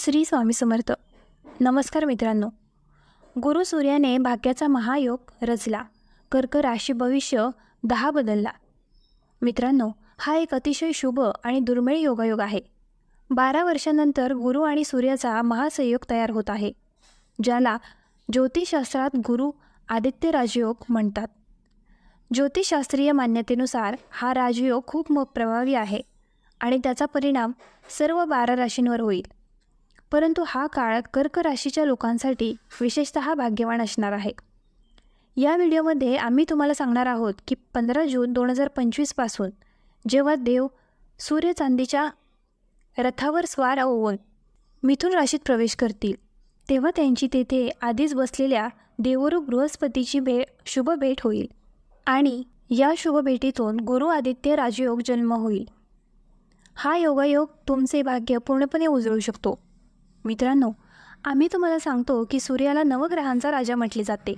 श्री स्वामी समर्थ. नमस्कार मित्रांनो. गुरु सूर्याने भाग्याचा महायोग रचला. कर्क राशी भविष्य दहा बदलला. मित्रांनो हा एक अतिशय शुभ आणि दुर्मिळ योगायोग आहे. बारा वर्षानंतर गुरु आणि सूर्याचा महासंयोग तयार होत आहे ज्याला ज्योतिषशास्त्रात गुरु आदित्य राजयोग म्हणतात. ज्योतिषशास्त्रीय मान्यतेनुसार हा राजयोग खूप म प्रभावी आहे आणि त्याचा परिणाम सर्व बारा राशींवर होईल. परंतु हा काळ कर्क राशीच्या लोकांसाठी विशेषतः भाग्यवान असणार आहे. या व्हिडिओमध्ये आम्ही तुम्हाला सांगणार आहोत की पंधरा जून दोन हजार पंचवीसपासून जेव्हा देव सूर्य चांदीच्या रथावर स्वार होऊन मिथुन राशीत प्रवेश करतील तेव्हा त्यांची तेथे आधीच बसलेल्या देवरू बृहस्पतीची भे शुभ भेट होईल आणि या शुभ भेटीतून गुरु आदित्य राजयोग जन्म होईल. हा योगायोग तुमचे भाग्य पूर्णपणे उजळू शकतो. मित्रांनो आम्ही तुम्हाला सांगतो की सूर्याला नवग्रहांचा राजा म्हटले जाते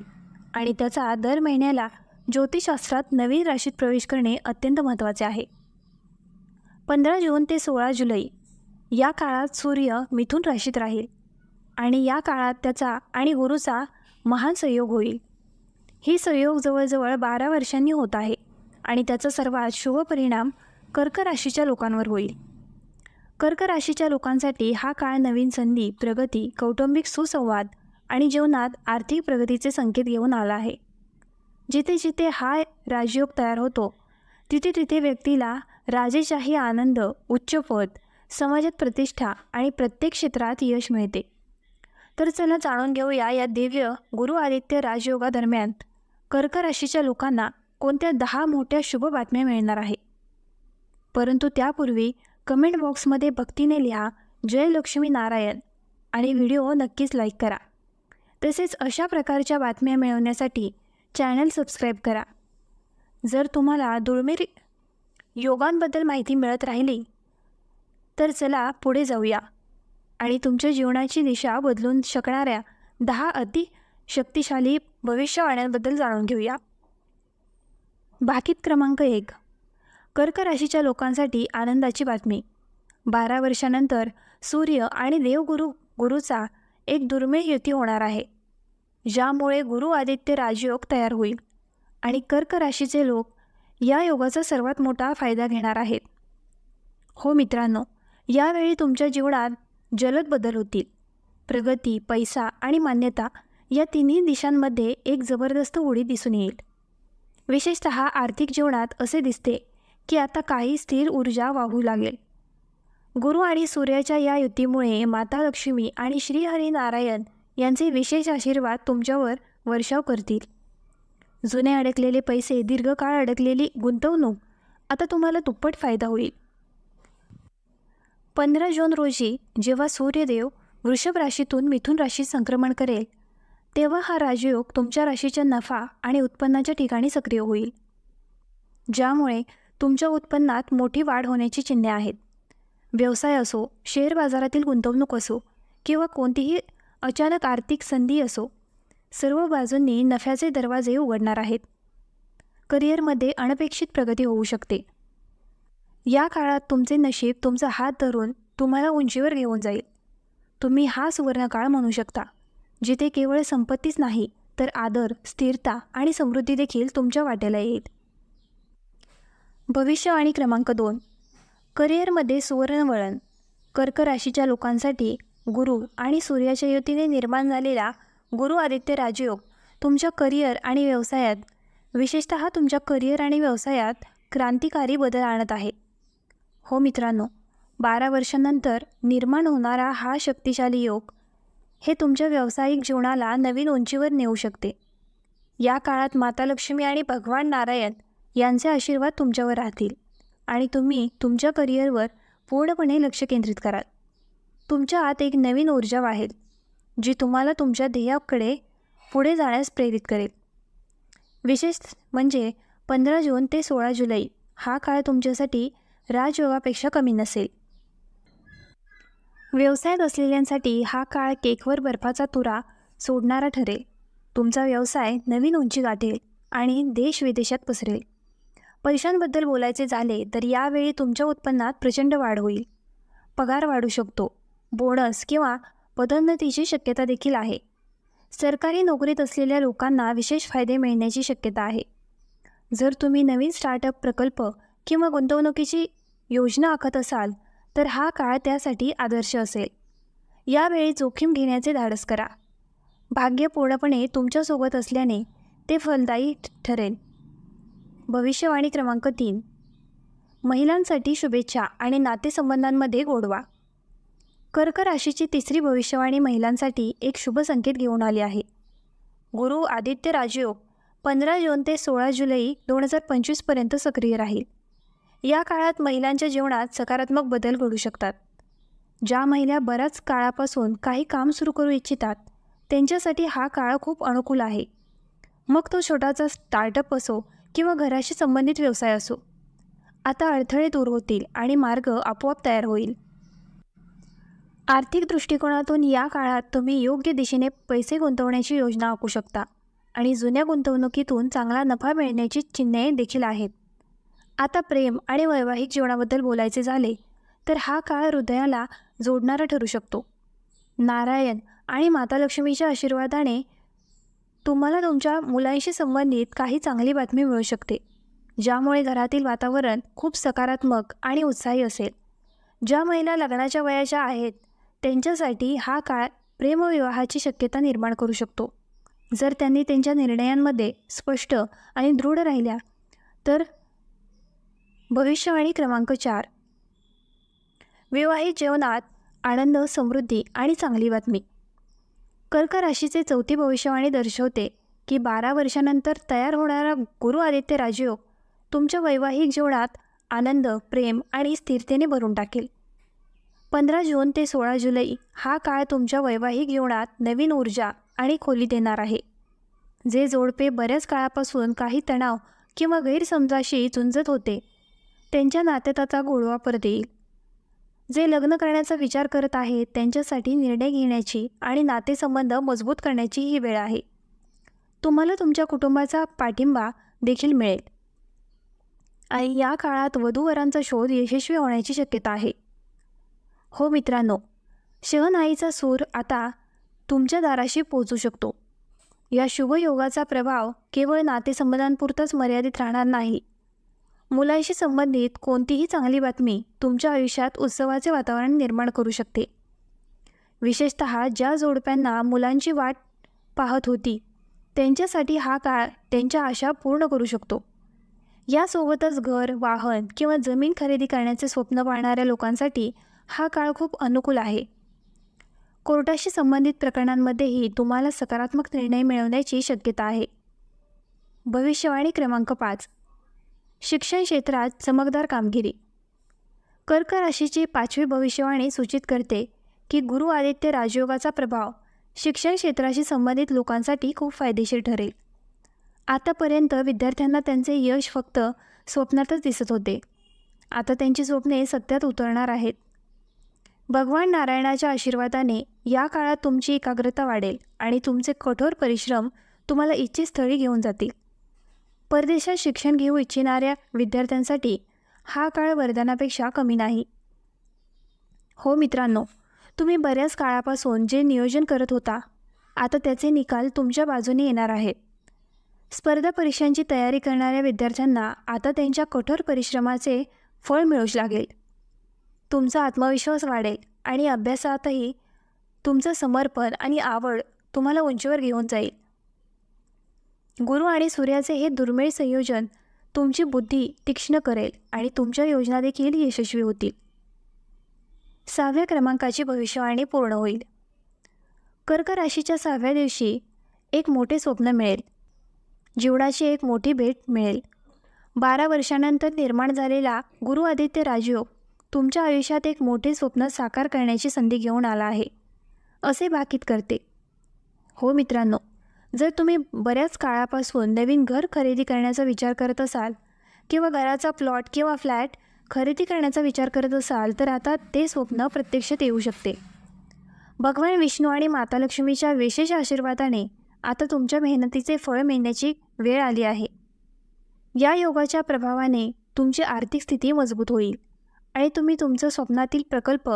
आणि त्याचा दर महिन्याला ज्योतिषशास्त्रात नवीन राशीत प्रवेश करणे अत्यंत महत्त्वाचे आहे. पंधरा जून ते सोळा जुलै या काळात सूर्य मिथुन राशीत राहील आणि या काळात त्याचा आणि गुरुचा महान संयोग होईल. ही संयोग जवळजवळ बारा वर्षांनी होत आहे आणि त्याचा सर्वात शुभ परिणाम कर्क राशीच्या लोकांवर होईल. कर्क राशीच्या लोकांसाठी हा काळ नवीन संधी प्रगती कौटुंबिक सुसंवाद आणि जीवनात आर्थिक प्रगतीचे संकेत घेऊन आला आहे. जिथे जिथे हा राजयोग तयार होतो तिथे तिथे व्यक्तीला राजेशाही आनंद उच्च पद समाजात प्रतिष्ठा आणि प्रत्येक क्षेत्रात यश मिळते. तर चला जाणून घेऊया या दिव्य गुरु आदित्य राजयोगादरम्यान कर्क राशीच्या लोकांना कोणत्या दहा मोठ्या शुभ बातम्या मिळणार आहे. परंतु त्यापूर्वी कमेंट बॉक्समध्ये भक्तीने लिहा जय लक्ष्मी नारायण आणि व्हिडिओ नक्कीच लाईक करा. तसेच अशा प्रकारच्या बातम्या मिळवण्यासाठी चॅनल सबस्क्राईब करा. जर तुम्हाला दुर्मिळ योगांबद्दल माहिती मिळत राहिली तर चला पुढे जाऊया आणि तुमच्या जीवनाची दिशा बदलून शकणाऱ्या दहा अति शक्तिशाली भविष्यवाण्यांबद्दल जाणून घेऊया. भाकीत क्रमांक एक. कर्क राशीच्या लोकांसाठी आनंदाची बातमी. बारा वर्षानंतर सूर्य आणि देवगुरु गुरुचा एक दुर्मिळ युती होणार आहे. ज्यामुळे गुरु आदित्य राजयोग तयार होईल आणि कर्क राशीचे लोक या योगाचा सर्वात मोठा फायदा घेणार आहेत. हो मित्रांनो यावेळी तुमच्या जीवनात जलद बदल होतील. प्रगती पैसा आणि मान्यता या तिन्ही दिशांमध्ये एक जबरदस्त उडी दिसून येईल. विशेषत आर्थिक जीवनात असे दिसते की आता काही स्थिर ऊर्जा वाहू लागेल. गुरु आणि सूर्याच्या या युतीमुळे माता लक्ष्मी आणि श्रीहरिनारायण यांचे विशेष आशीर्वाद तुमच्यावर वर्षाव करतील. जुने अडकलेले पैसे दीर्घकाळ अडकलेली गुंतवणूक आता तुम्हाला दुप्पट फायदा होईल. पंधरा जून रोजी जेव्हा सूर्यदेव वृषभ राशीतून मिथुन राशीत संक्रमण करेल तेव्हा हा राजयोग तुमच्या राशीच्या नफा आणि उत्पन्नाच्या ठिकाणी सक्रिय होईल. ज्यामुळे तुमच्या उत्पन्नात मोठी वाढ होण्याची चिन्हे आहेत. व्यवसाय असो शेअर बाजारातील गुंतवणूक असो किंवा कोणतीही अचानक आर्थिक संधी असो सर्व बाजूंनी नफ्याचे दरवाजे उघडणार आहेत. करिअरमध्ये अनपेक्षित प्रगती होऊ शकते. या काळात तुमचे नशीब तुमचा हात धरून तुम्हाला उंचीवर घेऊन जाईल. तुम्ही हा सुवर्णकाळ म्हणू शकता जिथे केवळ संपत्तीच नाही तर आदर स्थिरता आणि समृद्धी देखील तुमच्या वाट्याला येईल. भविष्यवाणी क्रमांक दोन. करिअरमध्ये सुवर्णवळण कर्क राशीच्या लोकांसाठी गुरु आणि सूर्याच्या युतीने निर्माण झालेला गुरु आदित्य राजयोग तुमच्या करिअर आणि व्यवसायात विशेषत तुमच्या करिअर आणि व्यवसायात क्रांतिकारी बदल आणत आहे. हो मित्रांनो बारा वर्षांनंतर निर्माण होणारा हा शक्तिशाली योग हे तुमच्या व्यावसायिक जीवनाला नवीन उंचीवर नेऊ शकते. या काळात माता लक्ष्मी आणि भगवान नारायण यांचे आशीर्वाद तुमच्यावर राहतील आणि तुम्ही तुमच्या करिअरवर पूर्णपणे लक्ष केंद्रित कराल. तुमच्या आत एक नवीन ऊर्जा वाहेल जी तुम्हाला तुमच्या ध्येयाकडे पुढे जाण्यास प्रेरित करेल. विशेष म्हणजे पंधरा जून ते सोळा जुलै हा काळ तुमच्यासाठी राजयोगापेक्षा कमी नसेल. व्यवसायात असलेल्यांसाठी हा काळ केकवर बर्फाचा तुरा सोडणारा ठरेल. तुमचा व्यवसाय नवीन उंची गाठेल आणि देश विदेशात पसरेल. पैशांबद्दल बोलायचे झाले तर यावेळी तुमच्या उत्पन्नात प्रचंड वाढ होईल. पगार वाढू शकतो. बोनस किंवा पदोन्नतीची शक्यता देखील आहे. सरकारी नोकरीत असलेल्या लोकांना विशेष फायदे मिळण्याची शक्यता आहे. जर तुम्ही नवीन स्टार्टअप प्रकल्प किंवा गुंतवणुकीची योजना आखत असाल तर हा काळ त्यासाठी आदर्श असेल. यावेळी जोखीम घेण्याचे धाडस करा. भाग्य पूर्णपणे तुमच्यासोबत असल्याने ते फलदायी ठरेल. भविष्यवाणी क्रमांक तीन. महिलांसाठी शुभेच्छा आणि नातेसंबंधांमध्ये गोडवा. कर्क राशीची तिसरी भविष्यवाणी महिलांसाठी एक शुभ संकेत घेऊन आली आहे. गुरु आदित्य राजयोग पंधरा जून ते सोळा जुलै दोन हजार पंचवीसपर्यंत सक्रिय राहील. या काळात महिलांच्या जीवनात सकारात्मक बदल घडू शकतात. ज्या महिला बऱ्याच काळापासून काही काम सुरू करू इच्छितात त्यांच्यासाठी हा काळ खूप अनुकूल आहे. मग तो छोटासा स्टार्टअप असो किंवा घराशी संबंधित व्यवसाय असो. आता अडथळे दूर होतील आणि मार्ग आपोआप तयार होईल. आर्थिक दृष्टिकोनातून या काळात तुम्ही योग्य दिशेने पैसे गुंतवण्याची योजना आखू शकता आणि जुन्या गुंतवणुकीतून चांगला नफा मिळण्याची चिन्हे देखील आहेत. आता प्रेम आणि वैवाहिक जीवनाबद्दल बोलायचे झाले तर हा काळ हृदयाला जोडणारा ठरू शकतो. नारायण आणि माता लक्ष्मीच्या आशीर्वादाने तुम्हाला तुमच्या मुलांशी संबंधित काही चांगली बातमी मिळू शकते ज्यामुळे घरातील वातावरण खूप सकारात्मक आणि उत्साही असेल. ज्या महिला लग्नाच्या वयाच्या आहेत त्यांच्यासाठी हा काळ प्रेमविवाहाची शक्यता निर्माण करू शकतो. जर त्यांनी त्यांच्या निर्णयांमध्ये स्पष्ट आणि दृढ राहिल्या तर भविष्यवाणी क्रमांक चार. विवाहित जीवनात आनंद समृद्धी आणि चांगली बातमी. कर्क राशीचे चौथी भविष्यवाणी दर्शवते की बारा वर्षानंतर तयार होणारा गुरु आदित्य राजयोग तुमच्या वैवाहिक जीवनात आनंद प्रेम आणि स्थिरतेने भरून टाकेल. पंधरा जून ते सोळा जुलै हा काळ तुमच्या वैवाहिक जीवनात नवीन ऊर्जा आणि खोली देणार आहे. जे जोडपे बऱ्याच काळापासून काही तणाव किंवा गैरसमजाशी झुंजत होते त्यांच्या नात्यात आता गोडवा परत येईल. जे लग्न करण्याचा विचार करत आहेत त्यांच्यासाठी निर्णय घेण्याची आणि नातेसंबंध मजबूत करण्याची ही वेळ आहे. तुम्हाला तुमच्या कुटुंबाचा पाठिंबा देखील मिळेल. आणि या काळात वधूवरांचा शोध यशस्वी होण्याची शक्यता आहे. हो मित्रांनो शहनाईचा सूर आता तुमच्या दाराशी पोहोचू शकतो. या शुभयोगाचा प्रभाव केवळ नातेसंबंधांपुरताच मर्यादित राहणार नाही. मुलांशी संबंधित कोणतीही चांगली बातमी तुमच्या आयुष्यात उत्सवाचे वातावरण निर्माण करू शकते. विशेषत ज्या जोडप्यांना मुलांची वाट पाहत होती त्यांच्यासाठी हा काळ त्यांच्या आशा पूर्ण करू शकतो. यासोबतच घर वाहन किंवा जमीन खरेदी करण्याचे स्वप्न पाहणाऱ्या लोकांसाठी हा काळ खूप अनुकूल आहे. कोर्टाशी संबंधित प्रकरणांमध्येही तुम्हाला सकारात्मक निर्णय मिळवण्याची शक्यता आहे. भविष्यवाणी क्रमांक पाच. शिक्षण क्षेत्रात चमकदार कामगिरी. कर्क राशीची पाचवी भविष्यवाणी सूचित करते की गुरु आदित्य राजयोगाचा प्रभाव शिक्षण क्षेत्राशी संबंधित लोकांसाठी खूप फायदेशीर ठरेल. आतापर्यंत विद्यार्थ्यांना त्यांचे यश फक्त स्वप्नातच दिसत होते. आता त्यांची स्वप्ने सत्यात उतरणार आहेत. भगवान नारायणाच्या आशीर्वादाने या काळात तुमची एकाग्रता वाढेल आणि तुमचे कठोर परिश्रम तुम्हाला इच्छित स्थळी घेऊन जातील. परदेशात शिक्षण घेऊ इच्छिणाऱ्या विद्यार्थ्यांसाठी हा काळ वरदानापेक्षा कमी नाही. हो मित्रांनो तुम्ही बऱ्याच काळापासून जे नियोजन करत होता आता त्याचे निकाल तुमच्या बाजूने येणार आहेत. स्पर्धा परीक्षांची तयारी करणाऱ्या विद्यार्थ्यांना आता त्यांच्या कठोर परिश्रमाचे फळ मिळू लागेल. तुमचा आत्मविश्वास वाढेल आणि अभ्यासातही तुमचं समर्पण आणि आवड तुम्हाला उंचीवर घेऊन जाईल. गुरु आणि सूर्याचे हे दुर्मिळ संयोजन तुमची बुद्धी तीक्ष्ण करेल आणि तुमच्या योजना देखील यशस्वी होतील. सहाव्या क्रमांकाची भविष्यवाणी पूर्ण होईल. कर्क राशीच्या सहाव्या दिवशी एक मोठे स्वप्न मिळेल. जीवनाची एक मोठी भेट मिळेल. बारा वर्षानंतर निर्माण झालेला गुरु आदित्य राजयोग तुमच्या आयुष्यात एक मोठे स्वप्न साकार करण्याची संधी घेऊन आला आहे. असे भाकीत करते. हो मित्रांनो जर तुम्ही बऱ्याच काळापासून नवीन घर खरेदी करण्याचा विचार करत असाल किंवा घराचा प्लॉट किंवा फ्लॅट खरेदी करण्याचा विचार करत असाल तर आता ते स्वप्न प्रत्यक्षात येऊ शकते. भगवान विष्णू आणि माता लक्ष्मीच्या विशेष आशीर्वादाने आता तुमच्या मेहनतीचे फळ मिळण्याची वेळ आली आहे. या योगाच्या प्रभावाने तुमची आर्थिक स्थिती मजबूत होईल आणि तुम्ही तुमचं स्वप्नातील प्रकल्प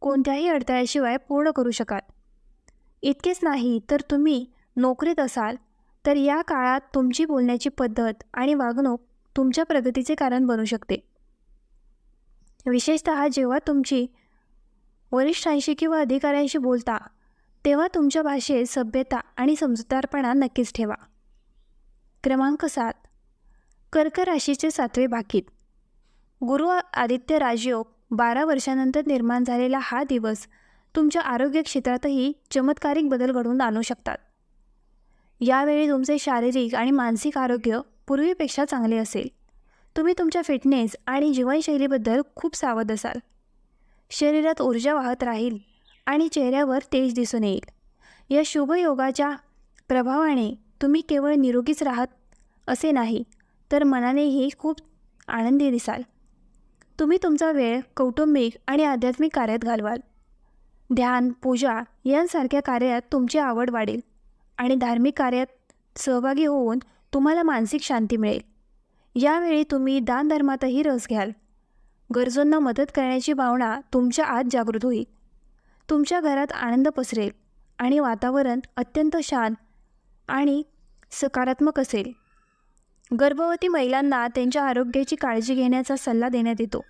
कोणत्याही अडथळ्याशिवाय पूर्ण करू शकाल. इतकेच नाही तर तुम्ही नोकरीत असाल तर या काळात तुमची बोलण्याची पद्धत आणि वागणूक तुमच्या प्रगतीचे कारण बनू शकते. विशेषत जेव्हा तुमची वरिष्ठांशी किंवा अधिकाऱ्यांशी बोलता तेव्हा तुमच्या भाषेत सभ्यता आणि समजूतदारपणा नक्कीच ठेवा. क्रमांक सात. कर्क राशीचे सातवे भाकीत गुरु आदित्य राजयोग बारा वर्षानंतर निर्माण झालेला हा दिवस तुमच्या आरोग्य क्षेत्रातही चमत्कारिक बदल घडवून आणू शकतात. यावेळी तुमचे शारीरिक आणि मानसिक आरोग्य पूर्वीपेक्षा चांगले असेल. तुम्ही तुमच्या फिटनेस आणि जीवनशैलीबद्दल खूप सावध असाल. शरीरात ऊर्जा वाहत राहील आणि चेहऱ्यावर तेज दिसून येईल. या शुभयोगाच्या प्रभावाने तुम्ही केवळ निरोगीच राहत असे नाही तर मनानेही खूप आनंदी दिसाल. तुम्ही तुमचा वेळ कौटुंबिक आणि आध्यात्मिक कार्यात घालवाल. ध्यान पूजा यांसारख्या कार्यात तुमची आवड वाढेल. आणि धार्मिक कार्यात सहभागी होऊन तुम्हाला मानसिक शांती मिळेल. यावेळी तुम्ही दानधर्मातही रस घ्याल. गरजूंना मदत करण्याची भावना तुमच्या आत जागृत होईल. तुमच्या घरात आनंद पसरेल आणि वातावरण अत्यंत शांत आणि सकारात्मक असेल. गर्भवती महिलांना त्यांच्या आरोग्याची काळजी घेण्याचा सल्ला देण्यात येतो.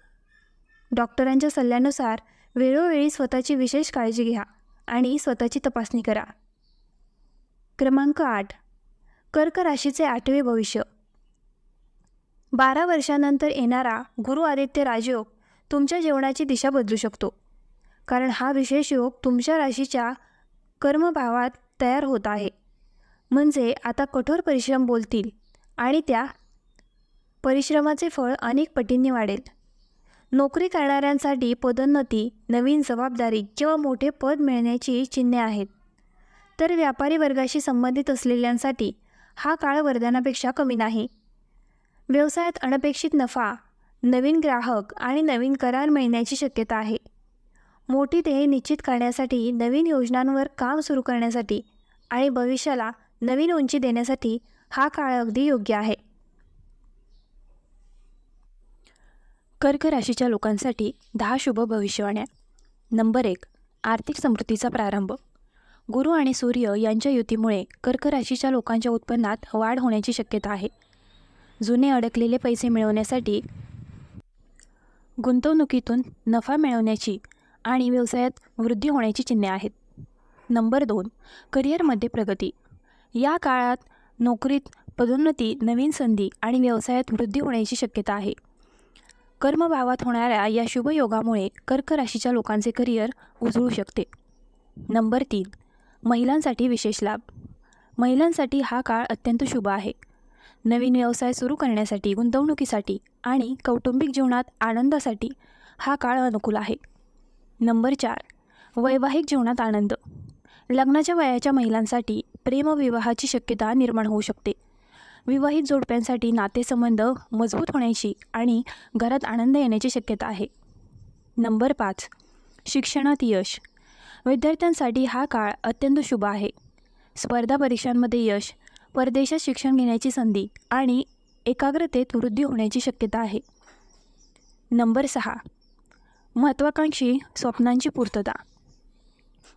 डॉक्टरांच्या सल्ल्यानुसार वेळोवेळी स्वतःची विशेष काळजी घ्या आणि स्वतःची तपासणी करा. क्रमांक आठ. कर्क राशीचे आठवे भविष्य. बारा वर्षानंतर येणारा गुरु आदित्य राजयोग तुमच्या जेवणाची दिशा बदलू शकतो. कारण हा विशेष योग तुमच्या राशीच्या कर्मभावात तयार होत आहे. म्हणजे आता कठोर परिश्रम बोलतील आणि त्या परिश्रमाचे फळ अनेक पटींनी वाढेल. नोकरी करणाऱ्यांसाठी पदोन्नती नवीन जबाबदारी किंवा मोठे पद मिळण्याची चिन्हे आहेत. तर व्यापारी वर्गाशी संबंधित असलेल्यांसाठी हा काळ वरदानापेक्षा कमी नाही. व्यवसायात अनपेक्षित नफा नवीन ग्राहक आणि नवीन करार मिळण्याची शक्यता आहे. मोठी ध्येय निश्चित करण्यासाठी नवीन योजनांवर काम सुरू करण्यासाठी आणि भविष्याला नवीन उंची देण्यासाठी हा काळ अगदी योग्य आहे. कर्क राशीच्या लोकांसाठी दहा शुभ भविष्यवाण्या. नंबर एक आर्थिक समृद्धीचा प्रारंभ. गुरु आणि सूर्य यांच्या युतीमुळे कर्क राशीच्या लोकांच्या उत्पन्नात वाढ होण्याची शक्यता आहे. जुने अडकलेले पैसे मिळवण्यासाठी गुंतवणुकीतून नफा मिळवण्याची आणि व्यवसायात वृद्धी होण्याची चिन्हे आहेत. नंबर दोन करिअरमध्ये प्रगती. या काळात नोकरीत पदोन्नती नवीन संधी आणि व्यवसायात वृद्धी होण्याची शक्यता आहे. कर्मभावात होणाऱ्या या शुभयोगामुळे कर्क राशीच्या लोकांचे करिअर उजळू शकते. नंबर तीन महिलांसाठी विशेष लाभ. महिलांसाठी हा काळ अत्यंत शुभ आहे. नवीन व्यवसाय सुरू करण्यासाठी गुंतवणुकीसाठी आणि कौटुंबिक जीवनात आनंदासाठी हा काळ अनुकूल आहे. नंबर चार वैवाहिक जीवनात आनंद. लग्नाच्या वयाच्या महिलांसाठी प्रेमविवाहाची शक्यता निर्माण होऊ शकते. विवाहित जोडप्यांसाठी नातेसंबंध मजबूत होण्याची आणि घरात आनंद येण्याची शक्यता आहे. नंबर पाच शिक्षणात यश. विद्यार्थ्यांसाठी हा काळ अत्यंत शुभ आहे. स्पर्धा परीक्षांमध्ये यश परदेशात शिक्षण घेण्याची संधी आणि एकाग्रतेत वृद्धी होण्याची शक्यता आहे. नंबर सहा. महत्त्वाकांक्षी स्वप्नांची पूर्तता.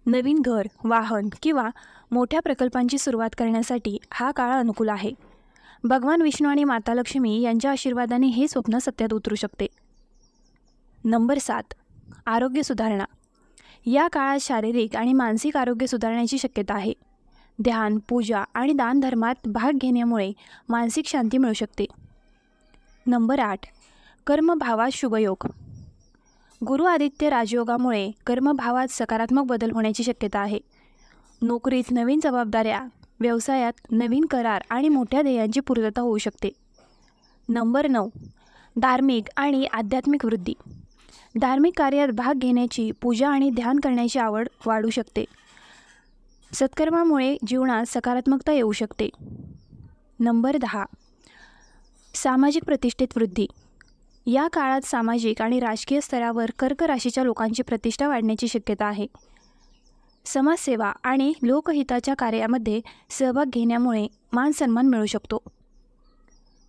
नवीन घर वाहन किंवा मोठ्या प्रकल्पांची सुरुवात करण्यासाठी हा काळ अनुकूल आहे. भगवान विष्णू आणि माता लक्ष्मी यांच्या आशीर्वादाने हे स्वप्न सत्यात उतरू शकते. नंबर सात. आरोग्य सुधारणा. या काळात शारीरिक आणि मानसिक आरोग्य सुधारण्याची शक्यता आहे. ध्यान पूजा आणि दानधर्मात भाग घेण्यामुळे मानसिक शांती मिळू शकते. नंबर आठ. कर्मभावात शुभयोग. गुरु आदित्य राजयोगामुळे कर्मभावात सकारात्मक बदल होण्याची शक्यता आहे. नोकरीत नवीन जबाबदाऱ्या व्यवसायात नवीन करार आणि मोठ्या ध्येयांची पूर्तता होऊ शकते. नंबर नऊ. धार्मिक आणि आध्यात्मिक वृद्धी. धार्मिक कार्यात भाग घेण्याची पूजा आणि ध्यान करण्याची आवड वाढू शकते. सत्कर्मामुळे जीवनात सकारात्मकता येऊ शकते. नंबर दहा. सामाजिक प्रतिष्ठेत वृद्धी. या काळात सामाजिक आणि राजकीय स्तरावर कर्क राशीच्या लोकांची प्रतिष्ठा वाढण्याची शक्यता आहे. समाजसेवा आणि लोकहिताच्या कार्यामध्ये सहभाग घेण्यामुळे मान सन्मान मिळू शकतो.